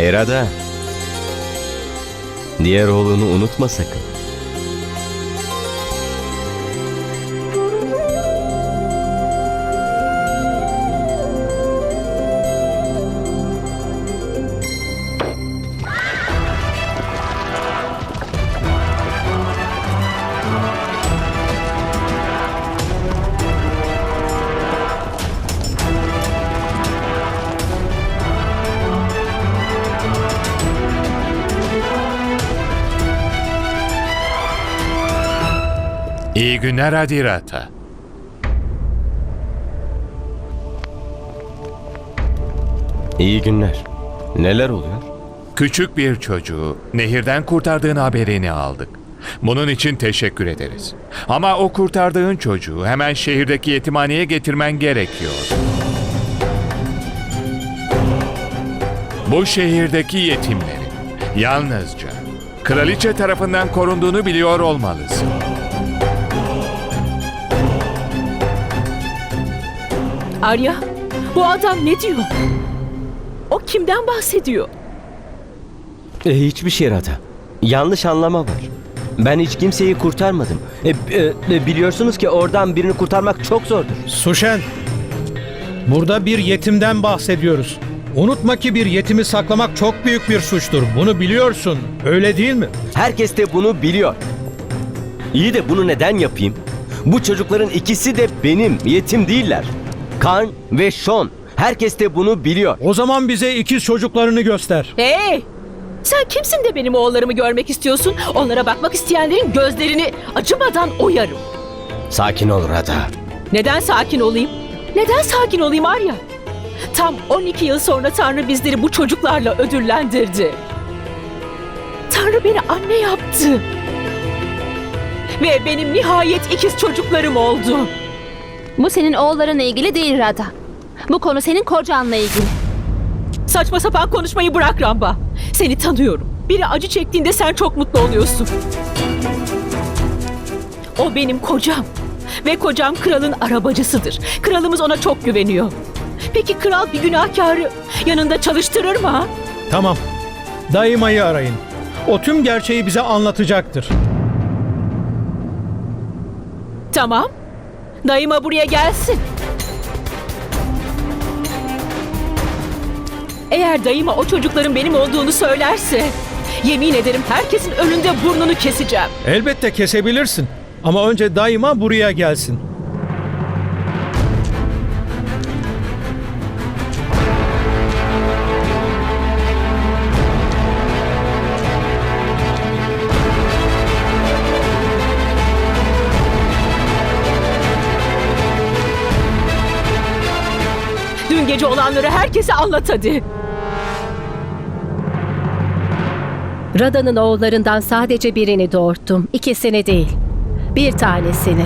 Herada. Diğer oğlunu unutma sakın. İyi günler Adirata. İyi günler. Neler oluyor? Küçük bir çocuğu nehirden kurtardığın haberini aldık. Bunun için teşekkür ederiz. Ama o kurtardığın çocuğu hemen şehirdeki yetimhaneye getirmen gerekiyor. Bu şehirdeki yetimlerin yalnızca kraliçe tarafından korunduğunu biliyor olmalısın. Arya, bu adam ne diyor? O kimden bahsediyor? E, hiçbir şey Rada. Yanlış anlama var. Ben hiç kimseyi kurtarmadım. E, e, e, biliyorsunuz ki oradan birini kurtarmak çok zordur. Suşen, burada bir yetimden bahsediyoruz. Unutma ki bir yetimi saklamak çok büyük bir suçtur. Bunu biliyorsun. Öyle değil mi? Herkes de bunu biliyor. İyi de bunu neden yapayım? Bu çocukların ikisi de benim, yetim değiller. Kan ve Sean. Herkes de bunu biliyor. O zaman bize ikiz çocuklarını göster. Hey! Sen kimsin de benim oğullarımı görmek istiyorsun? Onlara bakmak isteyenlerin gözlerini acımadan oyarım. Sakin ol Rada. Neden sakin olayım? Neden sakin olayım Arya? Tam 12 yıl sonra Tanrı bizleri bu çocuklarla ödüllendirdi. Tanrı beni anne yaptı. Ve benim nihayet ikiz çocuklarım oldu. Bu senin oğullarınla ilgili değil Rada. Bu konu senin kocanla ilgili. Saçma sapan konuşmayı bırak Ramba. Seni tanıyorum. Biri acı çektiğinde sen çok mutlu oluyorsun. O benim kocam. Ve kocam kralın arabacısıdır. Kralımız ona çok güveniyor. Peki kral bir günahkarı yanında çalıştırır mı? ha? Tamam. Dayımayı arayın. O tüm gerçeği bize anlatacaktır. Tamam. Dayıma buraya gelsin. Eğer dayıma o çocukların benim olduğunu söylerse... Yemin ederim herkesin önünde burnunu keseceğim. Elbette kesebilirsin. Ama önce daima buraya gelsin. Gece olanları herkese anlat hadi. Rada'nın oğullarından sadece birini doğurttum. İkisini değil. Bir tanesini.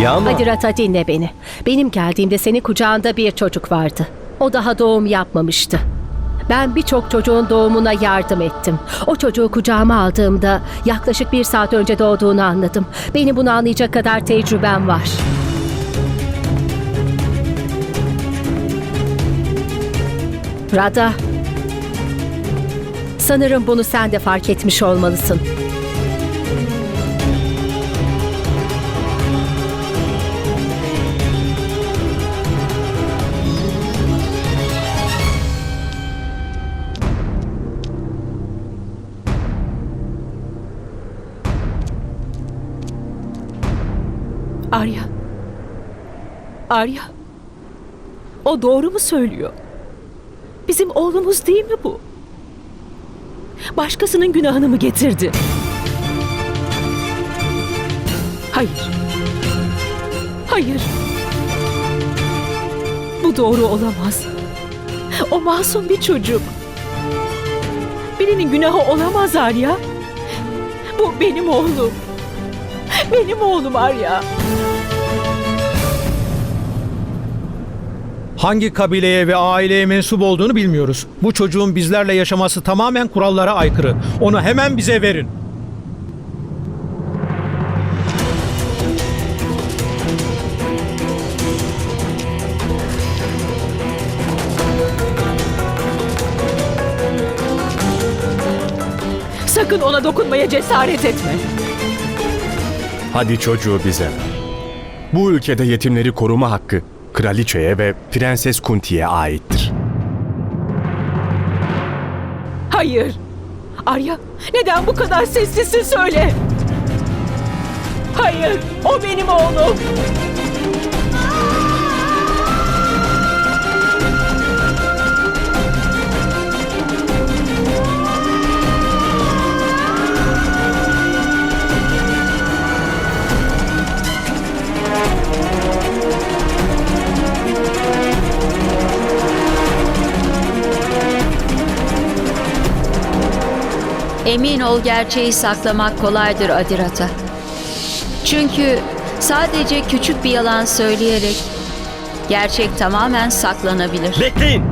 İyi ama Hadi Rata dinle beni. Benim geldiğimde senin kucağında bir çocuk vardı. O daha doğum yapmamıştı. Ben birçok çocuğun doğumuna yardım ettim. O çocuğu kucağıma aldığımda yaklaşık bir saat önce doğduğunu anladım. Benim bunu anlayacak kadar tecrübem var. Rada. Sanırım bunu sen de fark etmiş olmalısın. Arya. O doğru mu söylüyor? Bizim oğlumuz değil mi bu? Başkasının günahını mı getirdi? Hayır. Hayır. Bu doğru olamaz. O masum bir çocuk. Birinin günahı olamaz Arya. Bu benim oğlum. Benim oğlum Arya. Hangi kabileye ve aileye mensup olduğunu bilmiyoruz. Bu çocuğun bizlerle yaşaması tamamen kurallara aykırı. Onu hemen bize verin. Sakın ona dokunmaya cesaret etme. Hadi çocuğu bize. ver. Bu ülkede yetimleri koruma hakkı kraliçeye ve Prenses Kunti'ye aittir. Hayır. Arya, neden bu kadar sessizsin söyle. Hayır, o benim oğlum. Emin ol gerçeği saklamak kolaydır Adirata. Çünkü sadece küçük bir yalan söyleyerek gerçek tamamen saklanabilir. Bekleyin.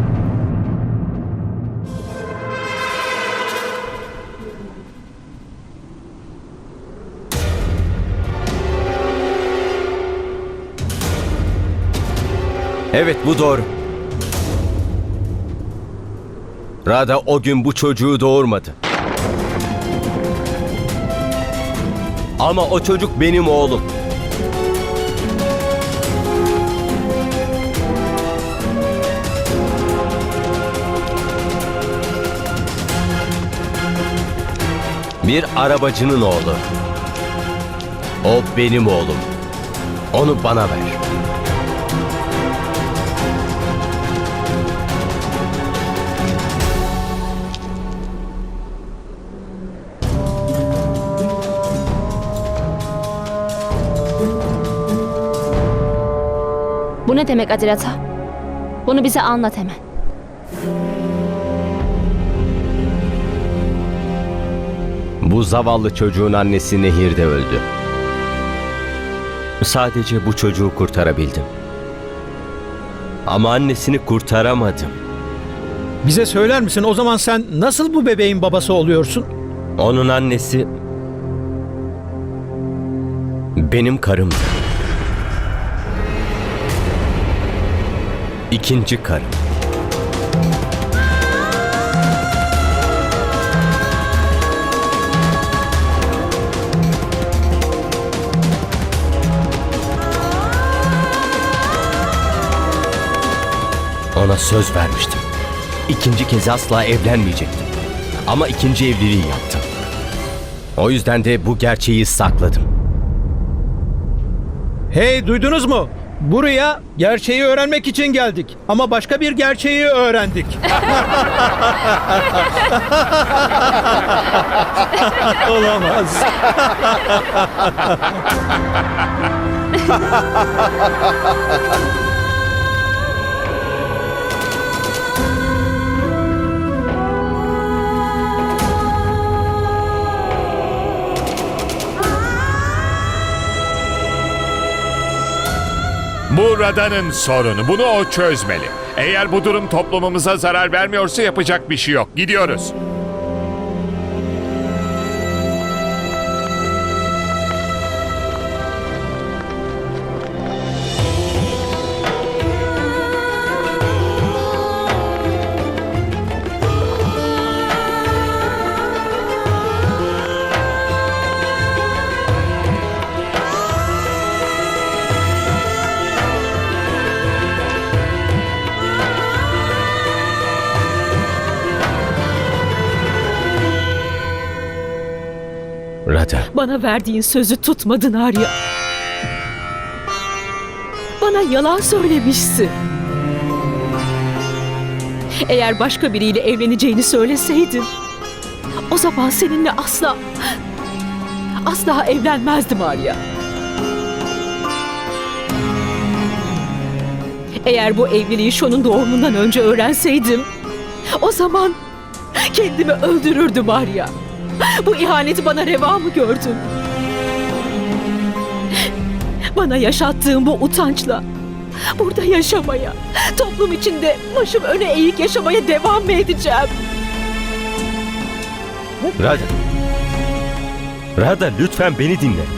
Evet bu doğru. Rada o gün bu çocuğu doğurmadı. Ama o çocuk benim oğlum. Bir arabacının oğlu. O benim oğlum. Onu bana ver. Ne demek Adirata? Bunu bize anlat hemen. Bu zavallı çocuğun annesi nehirde öldü. Sadece bu çocuğu kurtarabildim. Ama annesini kurtaramadım. Bize söyler misin o zaman sen nasıl bu bebeğin babası oluyorsun? Onun annesi benim karımdı. İkinci karım. Ona söz vermiştim. İkinci kez asla evlenmeyecektim. Ama ikinci evliliği yaptım. O yüzden de bu gerçeği sakladım. Hey duydunuz mu? Buraya gerçeği öğrenmek için geldik. Ama başka bir gerçeği öğrendik. Olamaz. Bu Rada'nın sorunu. Bunu o çözmeli. Eğer bu durum toplumumuza zarar vermiyorsa yapacak bir şey yok. Gidiyoruz. Rada, Bana verdiğin sözü tutmadın Arya. Bana yalan söylemişsin. Eğer başka biriyle evleneceğini söyleseydin, o zaman seninle asla, asla evlenmezdim Arya. Eğer bu evliliği Şon'un doğumundan önce öğrenseydim, o zaman kendimi öldürürdüm Arya. Bu ihaneti bana reva mı gördün? Bana yaşattığın bu utançla Burada yaşamaya, toplum içinde başım öne eğik yaşamaya devam mı edeceğim? Rada. Rada lütfen beni dinle.